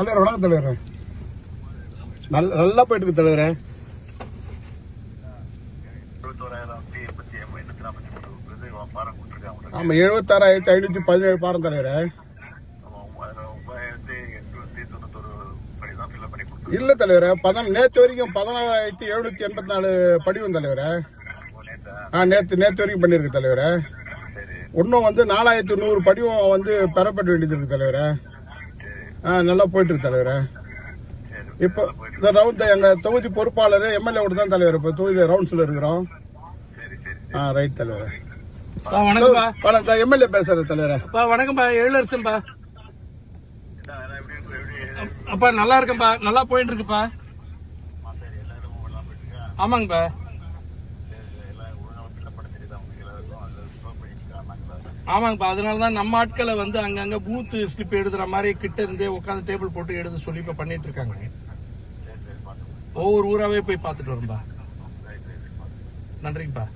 தலைவர் வணக்கம் தலைவர். நல்ல நல்லா போயிட்டு இருக்கு தலைவர். ஆமா எழுபத்தாறாயிரத்தி ஐநூத்தி பதினேழு பாரம் தலைவர். இல்ல தலைவரே நேற்று வரைக்கும் பதினாலாயிரத்தி எழுநூத்தி எண்பத்தி நாலு படிவம் தலைவரே. ஆ நேற்று நேற்று வரைக்கும் பண்ணியிருக்கு தலைவரே. இன்னும் வந்து நாலாயிரத்தி நூறு படிவம் வந்து பெறப்பட வேண்டியது இருக்கு தலைவரை. ஆ நல்லா போயிட்டு இருக்கு தலைவரே. இப்போ இந்த ரவுண்ட் எங்க தொகுதி பொறுப்பாளர் எம்எல்ஏ கூட தான் தலைவர். இப்போ தொகுதி ரவுண்ட்ஸ்ல இருக்கிறோம். ஆ ரைட் தலைவர். வணக்கம்ப்பா வணக்கம் எம்எல்ஏ பேசுறது தலைவரே. அப்பா வணக்கம்ப்பா எப்படி எப்படி அப்பா நல்லா இருக்கேன்ப்பா நல்லா போயிட்டு இருக்குப்பா ஆமாங்கப்பா. ஆமாங்கப்பா அதனால தான் நம்ம ஆட்களை வந்து அங்கங்க பூத் ஸ்லிப் எழுதுற மாதிரி கிட்ட இருந்தே உட்காந்து டேபிள் போட்டு எழுத சொல்லி இப்ப பண்ணிட்டு இருக்காங்க. ஒவ்வொரு ஊராவே போய் பார்த்துட்டு வரும்பா. நன்றிங்கப்பா.